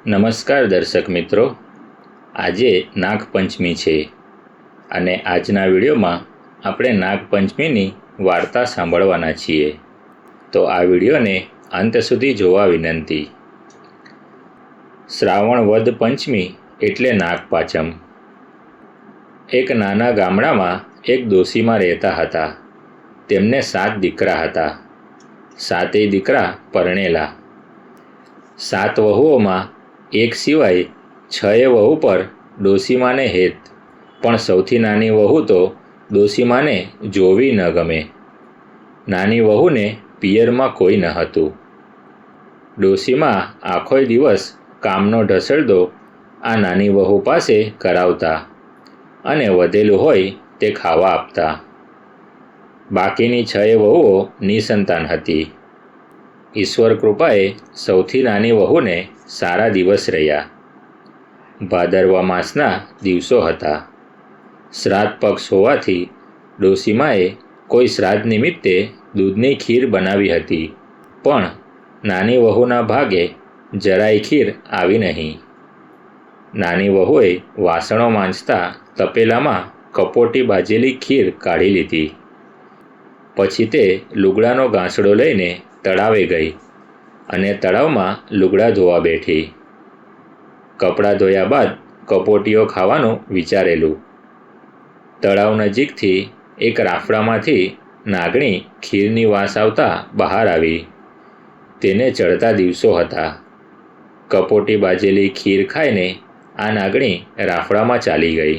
નમસ્કાર દર્શક મિત્રો. આજે નાગપંચમી છે અને આજના વિડીયોમાં આપણે નાગપંચમીની વાર્તા સાંભળવાના છીએ. તો આ વિડીયોને અંત સુધી જોવા વિનંતી. શ્રાવણ વદ પંચમી એટલે નાગપાચમ. એક નાના ગામડામાં એક દોશીમાં રહેતા હતા. તેમને સાત દીકરા હતા. સાતેય દીકરા પરણેલા. સાત વહુઓમાં એક સિવાય છએ વહુ પર ડોસીમાને હેત. પણ સૌથી નાની વહુ તો ડોસીમાને જોવી ન ગમે. નાની વહુને પિયરમાં કોઈ ન હતું. ડોશીમાં આખોય દિવસ કામનો ઢસડદો આ નાની વહુ પાસે કરાવતા અને વધેલું હોય તે ખાવા આપતા. બાકીની છએ વહુઓ નિસંતાન હતી. ઈશ્વર કૃપાએ સૌથી નાની વહુને સારા દિવસ રહ્યા. ભાદરવા માસના દિવસો હતા. શ્રાદ્ધ પક્ષ હોવાથી ડોસીમાએ કોઈ શ્રાદ્ધ નિમિત્તે દૂધની ખીર બનાવી હતી, પણ નાની વહુના ભાગે જરાય ખીર આવી નહીં. નાની વહુએ વાસણો માંજતા તપેલામાં કપોટી બાજેલી ખીર કાઢી લીધી. પછી તે લુગડાનો ગાંસડો લઈને તળાવે ગઈ અને તળાવમાં લુગડા ધોવા બેઠી. કપડાં ધોયા બાદ કપોટીઓ ખાવાનું વિચારેલું. તળાવ નજીકથી એક રાફડામાંથી નાગણી ખીરની વાસ આવતા બહાર આવી. તેને ચડતા દિવસો હતા. કપોટી બાજેલી ખીર ખાઈને આ નાગણી રાફડામાં ચાલી ગઈ.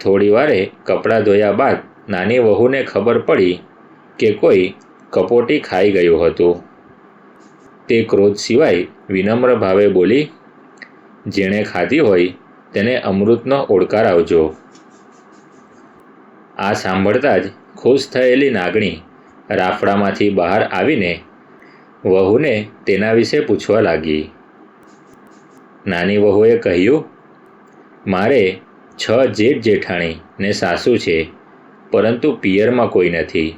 થોડી વારે કપડાં ધોયા બાદ નાની વહુને ખબર પડી કે કોઈ કપોટી ખાઈ ગયું હતું. તે ક્રોધ સિવાય વિનમ્ર ભાવે બોલી, જેણે ખાધી હોય તેને અમૃતનો ઓળકાર આવજો. આ સાંભળતા જ ખુશ થયેલી નાગણી રાફડામાંથી બહાર આવીને વહુને તેના વિશે પૂછવા લાગી. નાની વહુએ કહ્યું, મારે છ જેઠ જેઠાણી ને સાસુ છે, પરંતુ પિયરમાં કોઈ નથી.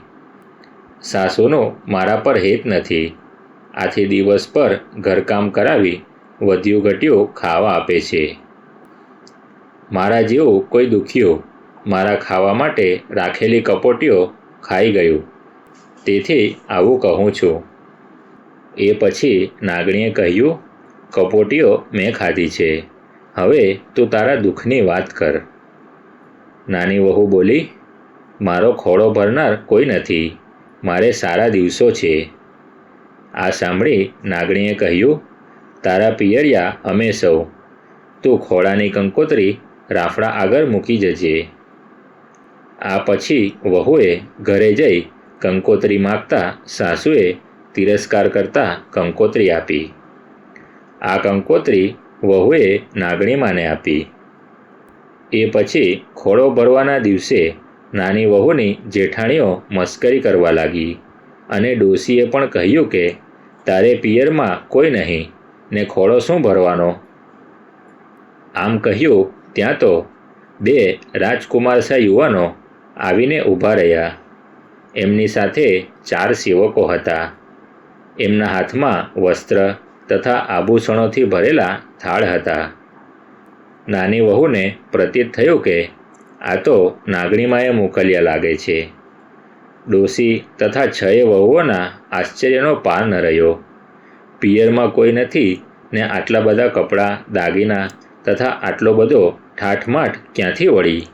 સાસુનો મારા પર હેત નથી. આથી દિવસ પર ઘરકામ કરાવી વધ્યું ઘટ્યું ખાવા આપે છે. મારા જેવું કોઈ દુખ્યો મારા ખાવા માટે રાખેલી કપોટીઓ ખાઈ ગયું. તેથી આવું કહું છું. એ પછી નાગણીએ કહ્યું, કપોટીઓ મેં ખાધી છે. હવે તું તારા દુઃખની વાત કર. નાની વહુ બોલી, મારો ખોળો ભરનાર કોઈ નથી. મારે સારા દિવસો છે. આ સાંભળી નાગણીએ કહ્યું, તારા પિયરિયા અમે સૌ. તું ખોળાની કંકોત્રી રાફડા આગળ મૂકી જજે. આ પછી વહુએ ઘરે જઈ કંકોત્રી માગતા સાસુએ તિરસ્કાર કરતા કંકોત્રી આપી. આ કંકોત્રી વહુએ નાગણીમાને આપી. એ પછી ખોળો ભરવાના દિવસે નાની વહુની જેઠાણીઓ મસ્કરી કરવા લાગી અને ડોશીએ પણ કહ્યું કે, તારે પિયરમાં કોઈ નહીં, ને ખોળો શું ભરવાનો? આમ કહ્યું, ત્યાં તો બે રાજકુમારસા યુવાનો આવીને ઊભા રહ્યા. એમની સાથે ચાર સેવકો હતા. એમના હાથમાં વસ્ત્ર તથા આભૂષણોથી ભરેલા થાળ હતા. નાની વહુને પ્રતીત થયું કે આ તો નાગણીમાએ મોકલ્યા લાગે છે. ડોસી તથા છએ વહુઓના આશ્ચર્યનો પાર ન રહ્યો. પિયરમાં કોઈ નથી ને આટલા બધા કપડાં, દાગીના તથા આટલો બધો ઠાઠમાઠ ક્યાંથી વળી?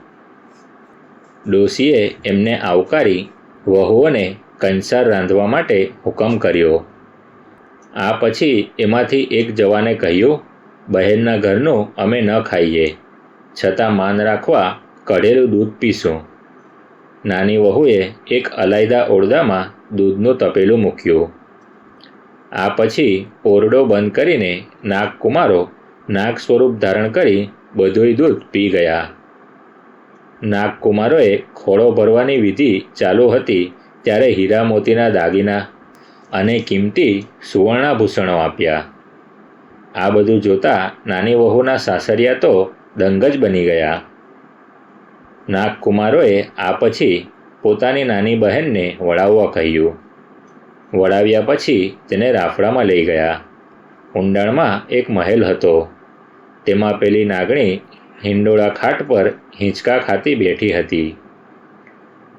ડોસીએ એમને આવકારી વહુઓને કંસાર રાંધવા માટે હુકમ કર્યો. આ પછી એમાંથી એક જવાને કહ્યું, બહેનના ઘરનું અમે ન ખાઈએ. છતાં માન રાખવા કઢેલું દૂધ પીશું. નાની વહુએ એક અલાયદા ઓરડામાં દૂધનું તપેલું મૂક્યું. આ પછી ઓરડો બંધ કરીને નાગકુમારો નાગ સ્વરૂપ ધારણ કરી બધુંય દૂધ પી ગયા. નાગકુમારોએ ખોળો ભરવાની વિધિ ચાલુ હતી ત્યારે હીરા મોતીના દાગીના અને કિંમતી સુવર્ણાભૂષણો આપ્યા. આ બધું જોતાં નાની વહુના સાસરિયા તો દંગ જ બની ગયા. નાગકુમારોએ આ પછી પોતાની નાની બહેનને વળાવવા કહ્યું. વળાવ્યા પછી તેને રાફડામાં લઈ ગયા. ઊંડાણમાં એક મહેલ હતો. તેમાં પેલી નાગણી હિંડોળા ખાટ પર હિંચકા ખાતી બેઠી હતી.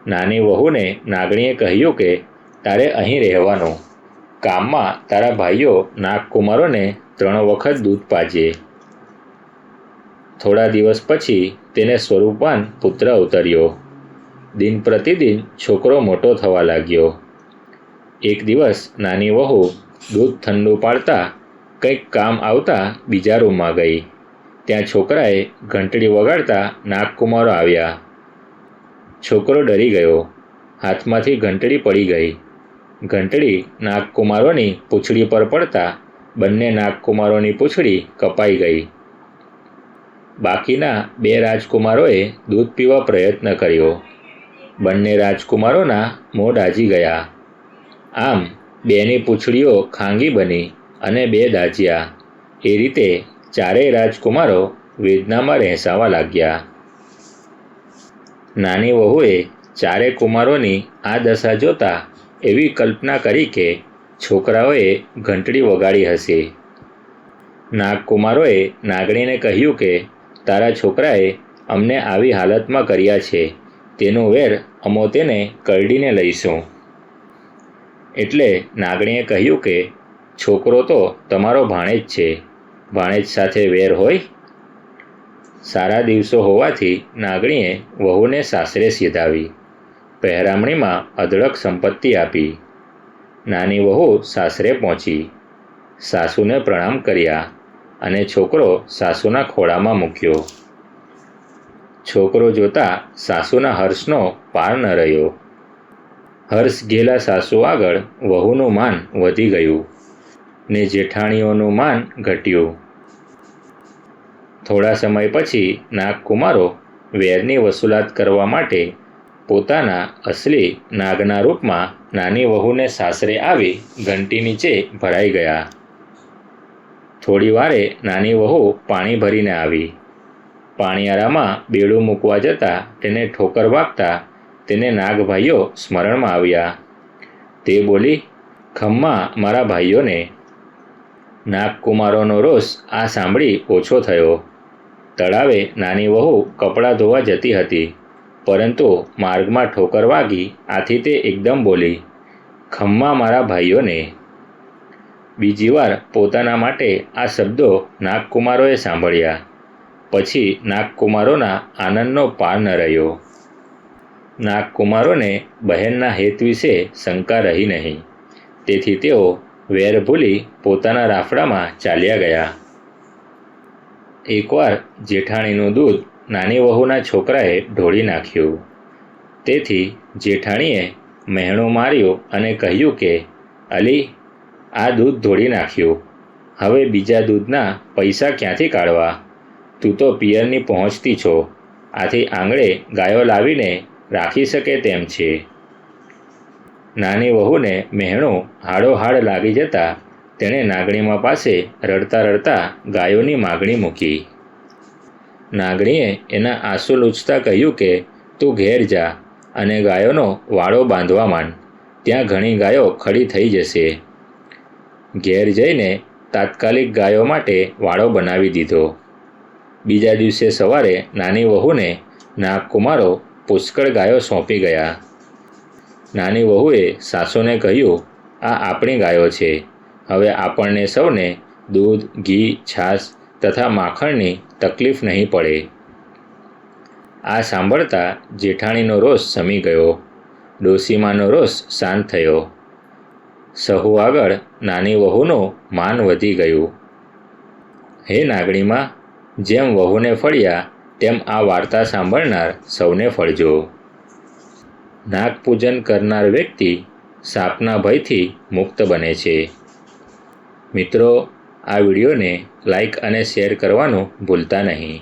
નાની વહુને નાગણીએ કહ્યું કે, તારે અહીં રહેવાનું. કામમાં તારા ભાઈઓ નાગકુમારોને ત્રણ વખત દૂધ પાજે. થોડા દિવસ પછી તેને સ્વરૂપવાન પુત્ર અવતર્યો. દિન પ્રતિદિન છોકરો મોટો થવા લાગ્યો. એક દિવસ નાની વહુ દૂધ ઠંડુ પાડતા કંઈક કામ આવતા બીજા રૂમમાં ગઈ. ત્યાં છોકરાએ ઘંટડી વગાડતા નાગકુમારો આવ્યા. છોકરો ડરી ગયો. હાથમાંથી ઘંટડી પડી ગઈ. ઘંટડી નાગકુમારોની પૂંછડી પર પડતા બંને નાગકુમારોની પૂંછડી કપાઈ ગઈ. બાકીના બે રાજકુમારોએ દૂધ પીવા પ્રયત્ન કર્યો. બંને રાજકુમારોના મોં દાજી ગયા. આમ, બેની પૂંછડીઓ ખાંગી બની અને બે દાજ્યા એ રીતે ચારેય રાજકુમારો વેદનામાં રહેસાવા લાગ્યા. નાની વહુએ ચારે કુમારોની આ દશા જોતા એવી કલ્પના કરી કે છોકરાઓએ ઘંટડી વગાડી હશે. નાગકુમારોએ નાગણીને કહ્યું કે તારા છોકરાએ અમને આવી હાલતમાં કર્યા છે. તેનો વેર અમો તેને કરડીને લઈશું. એટલે નાગણીએ કહ્યું કે, છોકરો તો તમારો ભાણેજ છે. ભાણેજ સાથે વેર હોય? સારા દિવસો હોવાથી નાગણીએ વહુને સાસરે સીધાવી. પહેરામણીમાં અઢળક સંપત્તિ આપી. નાની વહુ સાસરે પહોંચી. સાસુને પ્રણામ કર્યા. અને છોકરો સાસુના ખોળામાં મૂક્યો. છોકરો જોતા સાસુના હર્ષનો પાર ન રહ્યો. હર્ષ ઘેલા સાસુ આગળ વહુનું માન વધી ગયું ને જેઠાણીઓનું માન ઘટ્યું. થોડા સમય પછી નાગકુમારો વેરની વસૂલાત કરવા માટે પોતાના અસલી નાગના રૂપમાં નાની વહુને સાસરે આવી ઘંટી નીચે ભરાઈ ગયા. થોડી વારે નાની વહુ પાણી ભરીને આવી. પાણીયારામાં બેડું મૂકવા જતાં તેને ઠોકર વાગતા તેને નાગભાઈઓ સ્મરણમાં આવ્યા. તે બોલી, ખમ્મા, મારા ભાઈઓને. નાગકુમારોનો રોષ આ સાંભળી ઓછો થયો. તળાવે નાની વહુ કપડાં ધોવા જતી હતી, પરંતુ માર્ગમાં ઠોકર વાગી આથી તે એકદમ બોલી, ખમ્મા, મારા ભાઈઓને. બીજી વાર પોતાના માટે આ શબ્દો નાગકુમારોએ સાંભળ્યા. પછી નાગકુમારોના આનંદનો પાર ન રહ્યો. નાગકુમારોને બહેનના હેત વિશે શંકા રહી નહીં. તેથી તેઓ વેર ભૂલી પોતાના રાફડામાં ચાલ્યા ગયા. એકવાર જેઠાણીનું દૂધ નાની વહુના છોકરાએ ઢોળી નાખ્યું. તેથી જેઠાણીએ મહેણો માર્યો અને કહ્યું કે, અલી આ દૂધ ધોળી નાખ્યું. હવે બીજા દૂધના પૈસા ક્યાંથી કાઢવા? તું તો પિયરની પહોંચતી છો. આથી આંગળે ગાયો લાવીને રાખી શકે તેમ છે. નાની વહુને મહેણું હાડોહાડ લાગી જતા તેણે નાગણીમાં પાસે રડતા રડતા ગાયોની માગણી મૂકી. નાગણીએ એના આંસુ લૂછતા કહ્યું કે, તું ઘેર જા અને ગાયોનો વાળો બાંધવા માંડ. ત્યાં ઘણી ગાયો ખડી થઈ જશે. ઘેર જઈને તાત્કાલિક ગાયો માટે વાળો બનાવી દીધો. બીજા દિવસે સવારે નાની વહુને નાગકુમારો પુષ્કળ ગાયો સોંપી ગયા. નાની વહુએ સાસુને કહ્યું, આ આપણી ગાયો છે. હવે આપણને સૌને દૂધ, ઘી, છાશ તથા માખણની તકલીફ નહીં પડે. આ સાંભળતા જેઠાણીનો રોષ સમી ગયો. ડોસીમાનો રોષ શાંત થયો. સહુ આગળ નાની વહુનું માન વધી ગયું. હે નાગણીમાં, જેમ વહુને ફળ્યા, તેમ આ વાર્તા સાંભળનાર સૌને ફળજો. નાગપૂજન કરનાર વ્યક્તિ સાપના ભયથી મુક્ત બને છે. મિત્રો, આ વિડીયોને લાઈક અને શેર કરવાનું ભૂલતા નહીં.